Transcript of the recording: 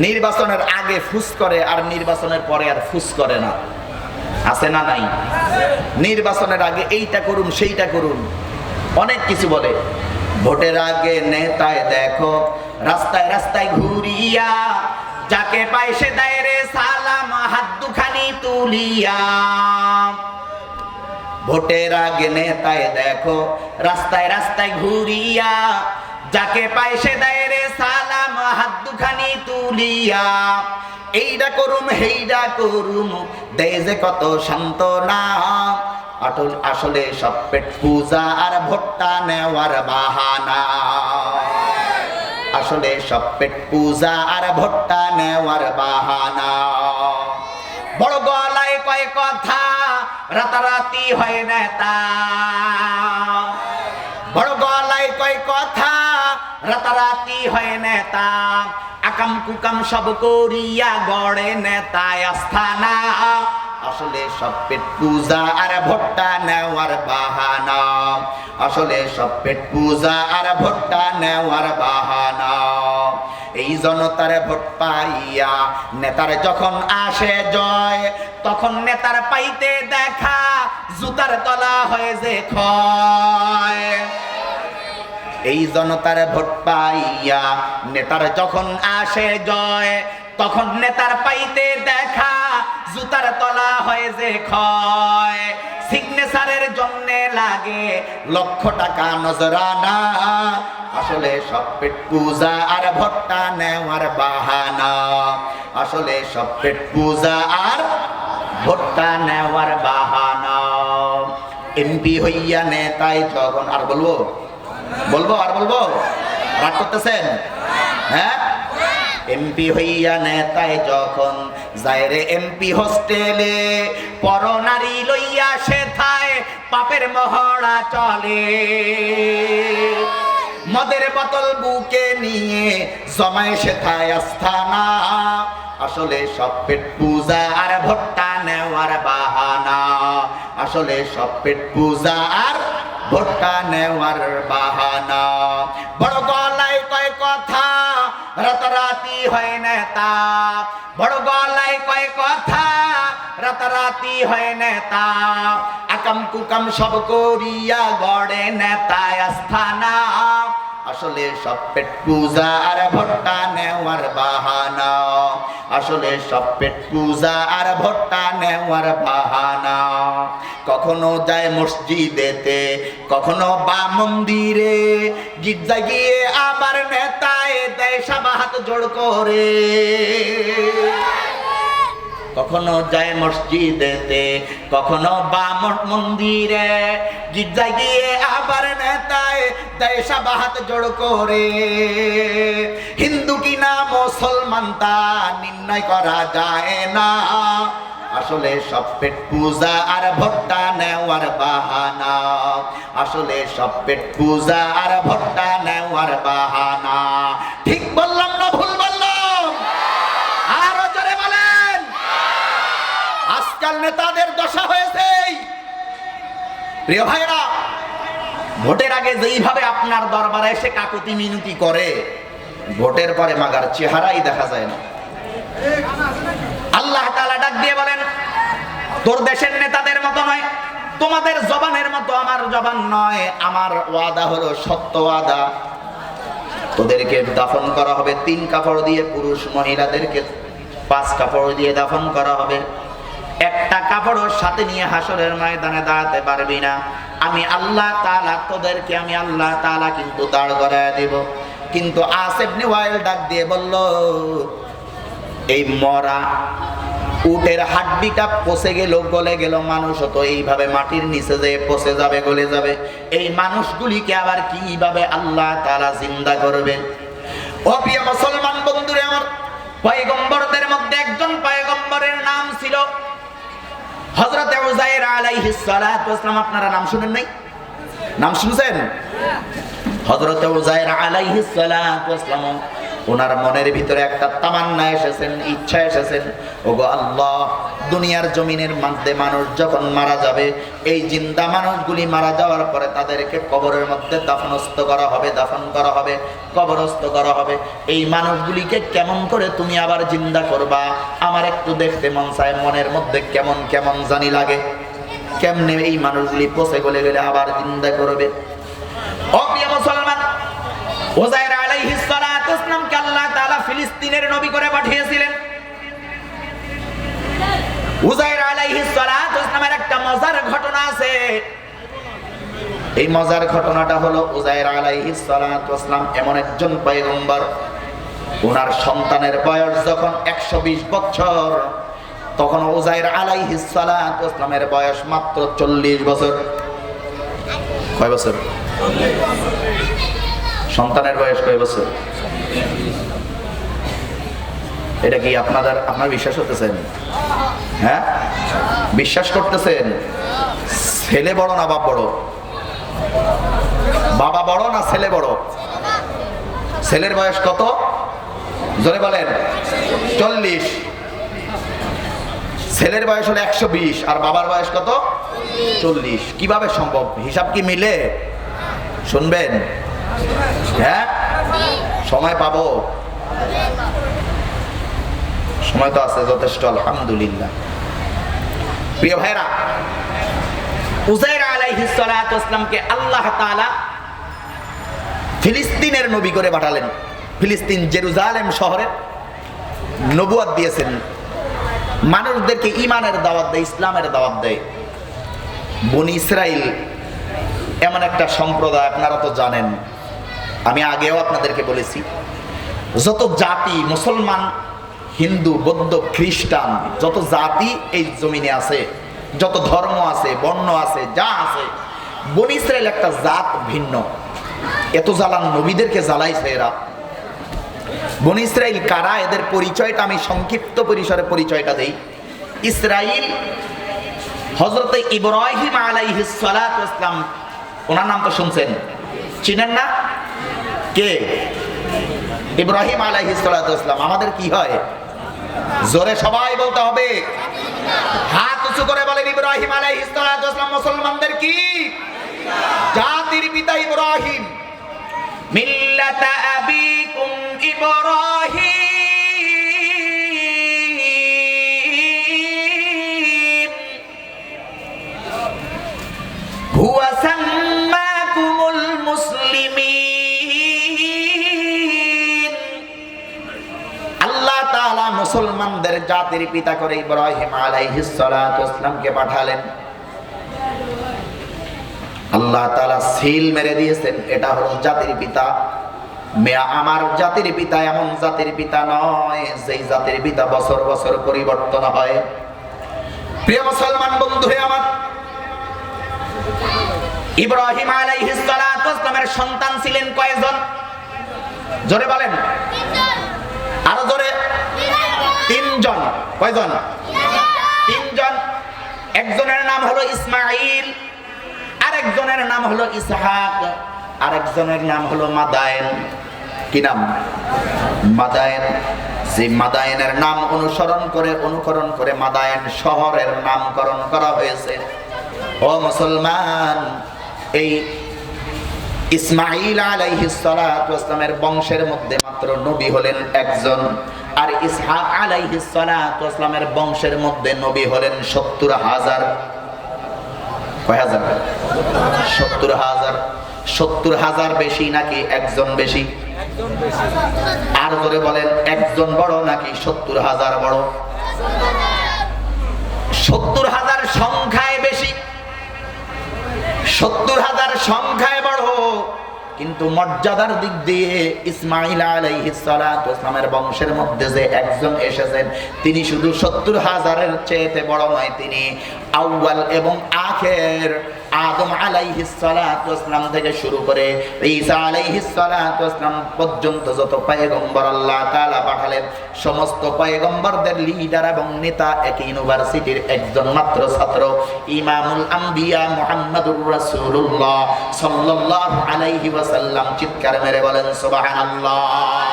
নির্বাচনের আগে ফুস করে আর নির্বাচনের পরে আর ফুস করে না। আছে না নাই? নির্বাচনের আগে এইটা করুন, সেইটা করুন। অনেক কিছু বলে। ভোটের আগে নেতায় দেখো, রাস্তায় রাস্তায় ঘুরিয়া, যাকে পায় সে দেয় সালাম হাত দুখানি তুলিয়া। ভোটের আগে নেতায় দেখো, রাস্তায় রাস্তায় ঘুরিয়া, যাকে পায় সে দেয় সালাম হাত দুখানি তুলিয়া এইটা করুম হেইটা করুম আসলে সব পেট পূজা আর ভোটটা নেওয়ার বাহানা। আসলে সব পেট পূজা আর নেওয়ার বাহানা। বড় গলায় কয় কথা, রাতারাতি হয় নেতা। বড় গলায় কয় কথা রাতারাতি হয় নেতা। আকাম কুকাম সব করিয়া গড়ে আস্থানা। আসলে সব পেট পূজা আর ভোটটা নেওয়ার বাহানা। আসলে সব পেট পূজা আর নেওয়ার বাহানা। এই জনতার ভোট পাইয়া নেতার যখন আসে জয়, তখন নেতার পাইতে দেখা, জুতার তলা হয়ে যে ক্ষয়। এই জনতার ভোট পাইয়া নেতার যখন আসে জয়, তখন নেতার পাইতে দেখা জুতার তলা হয় যে ক্ষয়। সিগনেচারের জন্য লাগে লক্ষ টাকা নজরানা। আসলে সব পেট পূজা আর ভোটটা নেওয়ার বাহানা। আসলে সব পেট পূজা আর ভোটটা নেওয়ার বাহানা। এমপি হইয়া নেতাই যখন, আর বলব বলব, আর বলব? রাগ করতেছেন? হ্যাঁ? এমপি হইয়া নেতায় যখন যায় রে এমপি হোস্টেলে পর নারী লইয়া সে পাপের মহড়া চলে। মদের বোতল বুকে নিয়ে জমায় সে থায় আস্থানা আসলে সব পেট পূজা আর ভোট্টা নেওয়ার বাহানা। আসলে সব পেট পূজা আর ভোট্টা নেওয়ার বাহানা। বড় গলায় কয় কথা, রাতারাতি হয় নেতা। বড় গলায় কয় কথা, রাতারাতি হয় নেতা। আকাম কুকাম সব করিয়া গড়ে নেতায় আস্থানা। আসলে সব পেট পূজা আর ভোট্টা নেওয়ার বাহানা। আসলে সব পেট পূজা আর ভোট্টা নেওয়ার বাহানা। কখনো যায় মসজিদেতে, কখনো বা মন্দিরে। গির্জা গিয়ে আবার নেতায় দেয় সাবাহাত জোড় করে। কখনো যায় মসজিদেতে, কখনো বা মন্দিরে। গির্জায় গিয়ে আবার নেতায় দেয় সাবাহাত জোড় করে। হিন্দু কিনা মুসলমান তা নির্ণয় করা যায় না। আসলে সব পেট পূজা আর ভোট্টা নেওয়ার বাহানা। আসলে সব পেট পূজা আর ভোট্টা নেওয়ার বাহানা। ঠিক বললাম না ভুল বললাম আরও জোরে বলেন আজকাল নেতাদের দশা হয়েছে প্রিয় ভাইরা ভোটের আগে যেইভাবে আপনার দরবারে এসে কাকুতি মিনতি করে, ভোটের পরে মাগার চেহারাই দেখা যায় না। আল্লাহ তাআলা ডাক দিয়ে বলেন, তোর দেশের নেতাদের মতো নয়, তোমাদের জবানের মতো আমার জবান নয়, আমার ওয়াদা হলো সত্য ওয়াদা। তোদেরকে দাফন করা হবে, তিন কাপড় দিয়ে পুরুষ মহিলাদেরকে পাঁচ কাপড় দিয়ে দাফন করা হবে। একটা কাপড়ও সাথে নিয়ে হাসরের ময়দানে দাঁড়াতে পারবি না। আমি আল্লাহ তালা তোদেরকে, আমি আল্লাহ তালা কিন্তু দাঁড় করায় দেব। কিন্তু আসেবনি ওয়াইল ডাক দিয়ে বলল, এই মরা উটের হাড্ডিটা পচে গেল, গলে গেল, মানুষ তো এইভাবে মাটির নিচে যে পচে যাবে, গলে যাবে। এই মানুষগুলিকে আবার কীভাবে আল্লাহ তারা জিন্দা করবে? ও প্রিয় মুসলমান বন্ধুরে আমার, পয়গম্বরদের মধ্যে একজন পয়গম্বরের নাম ছিল হযরত উজাইর আলাইহিস সালাতু ওয়াসসালাম আপনারা নাম শুনেন নাই? নাম শুনছেন? হযরত উজাইর আলাইহিস সালাতু ওয়াসসালাম ওনার মনের ভিতরে একটা তামান্না এসেছেন, ইচ্ছা এসেছেন, ওগো আল্লাহ, দুনিয়ার জমিনের মধ্যে মানুষ যখন মারা যাবে, এই জিন্দা মানুষগুলি মারা যাওয়ার পরে তাদেরকে কবরের মধ্যে দাফনস্থ করা হবে, দাফন করা হবে, কবরস্থ করা হবে। এই মানুষগুলিকে কেমন করে তুমি আবার জিন্দা করবা? আমার একটু দেখতে মন চায়, মনের মধ্যে কেমন কেমন জানি লাগে। কেমনে এই মানুষগুলি পচে গলে গেলে আবার জিন্দা করবে? ও প্রিয় মুসলমান ফিলিস্তিনের নবী করে পাঠিয়েছিলেন। এই মজার ঘটনাটা হলো এমন একজন ওনার সন্তানের বয়স যখন 120 বছর, তখন বয়স মাত্র 40 বছর। কয় বছর? সন্তানের বয়স কয় বছর? এটা কি আপনাদের আপনার বিশ্বাস করতেছেন হ্যাঁ? বিশ্বাস করতেছেন? ছেলে বড় না বাপ বড়? বাবা বড় না ছেলে বড়? ছেলের বয়স কত? জোরে বলেন। চল্লিশ। ছেলের বয়স হলো একশো বিশ, আর বাবার বয়স কত? চল্লিশ। কীভাবে সম্ভব? হিসাব কি মিলে? শুনবেন। হ্যাঁ? সময় পাবো। সময় তো আছে, যথেষ্ট, আলহামদুলিল্লাহ। প্রিয় ভাইরা উজাইর আলাইহিস ওয়াসসালামকে আল্লাহ তাআলা ফিলিস্তিনের নবী করে পাঠালেন। ফিলিস্তিন জেরুজালেম শহরে নবুয়াত দিয়েছেন। মানুষদেরকে ইমানের দাওয়াত দেয়, ইসলামের দাওয়াত দেয়। বনি ইসরাইল এমন একটা সম্প্রদায়, আপনারা তো জানেন। আমি আগেও আপনাদেরকে বলেছি, যত জাতি মুসলমান হিন্দু, বৌদ্ধ, খ্রিস্টান, যত জাতি এই জমিনে আছে, যত ধর্ম আছে, বর্ণ আছে, যা আছে, বনি ইসরায়েল একটা জাত ভিন্ন। এত জ্বালান নবীদেরকে জ্বালাইছে এরা। বনি ইসরায়েল কারা? এদের পরিচয়টা আমি সংক্ষিপ্ত পরিসরে পরিচয়টা দেই। ইসরায়েল হজরত ইব্রাহিম আলাইহিস সালাতু ইসলাম ওনার নাম তো শুনছেন। চিনেন না? কে? ইব্রাহিম আলাইহিস সালাতু ইসলাম আমাদের কি হয়? জোরে সবাই বলতে হবে। হাত উঁচু করে বলেন ইব্রাহিম আলাইহিসসালাম মুসলমানদের কি? জাতির পিতা ইব্রাহিম। মিল্লাতা আবিকুম ইব্রাহিম। মুসলমানদের জাতির পিতা করে ইব্রাহিম আলাইহিস সালাতু ওয়াসসালামকে পাঠালেন। আল্লাহ তাআলা সিল মেরে দিয়েছেন, এটা হলো জাতির পিতা। মেয়া, আমার জাতির পিতা এমন জাতির পিতা নয়, যেই জাতির পিতা বছর বছর পরিবর্তন হয়। প্রিয় মুসলমান বন্ধু আমার, ইব্রাহিম আলাইহিস সন্তান ছিলেন কয়জন? জোরে বলেন আরও জোরে তিনজন। কয়জন? তিনজন। একজনের নাম হলো ইসমাইল আরেকজনের নাম হলো ইসহাক আরেকজনের নাম হলো মাদায়েন। কি নাম? মাদায়েন। যে মাদায়েনের নাম অনুসরণ করে অনুকরণ করে মাদায়েন শহরের নামকরণ করা হয়েছে। ও মুসলমান এই ইসমাইল আলাইহিস সালাতু ওয়াসসালামের বংশের মধ্যে মাত্র নবী হলেন একজন। আর ইসহাক আলাইহিস সালাতু ওয়াসসালামের বংশের মধ্যে নবী হলেন সত্তর হাজার। কয় হাজার? সত্তর হাজার। সত্তর হাজার বেশি নাকি একজন বেশি? আর ধরে বলেন, একজন বড় নাকি সত্তর হাজার বড়? সত্তর হাজার সংখ্যায় বেশি। সত্তর হাজার সংখ্যায় বড়। কিন্তু মর্যাদার দিক দিয়ে ইসমাইল আলাইসালামের বংশের মধ্যে যে একজন এসেছেন, তিনি শুধু সত্তর হাজারের চেয়েতে বড় নয়, তিনি আউ্বাল এবং আখের আদম আলাইহিস সালাতু ওয়াসসালাম থেকে শুরু করে ঈসা আলাইহিস সালাতু ওয়াসসালাম পর্যন্ত যত পয়গম্বর আল্লাহ তাআলা পাঠালেন, সমস্ত পয়গম্বরদের লিডার এবং নেতা এক ইউনিভার্সিটির একজন মাত্র ছাত্র, ইমামুল আম্বিয়া মুহাম্মাদুর রাসূলুল্লাহ সাল্লাল্লাহু আলাইহি ওয়াসাল্লাম। চিৎকার মেরে বলেন, সুবহানাল্লাহ।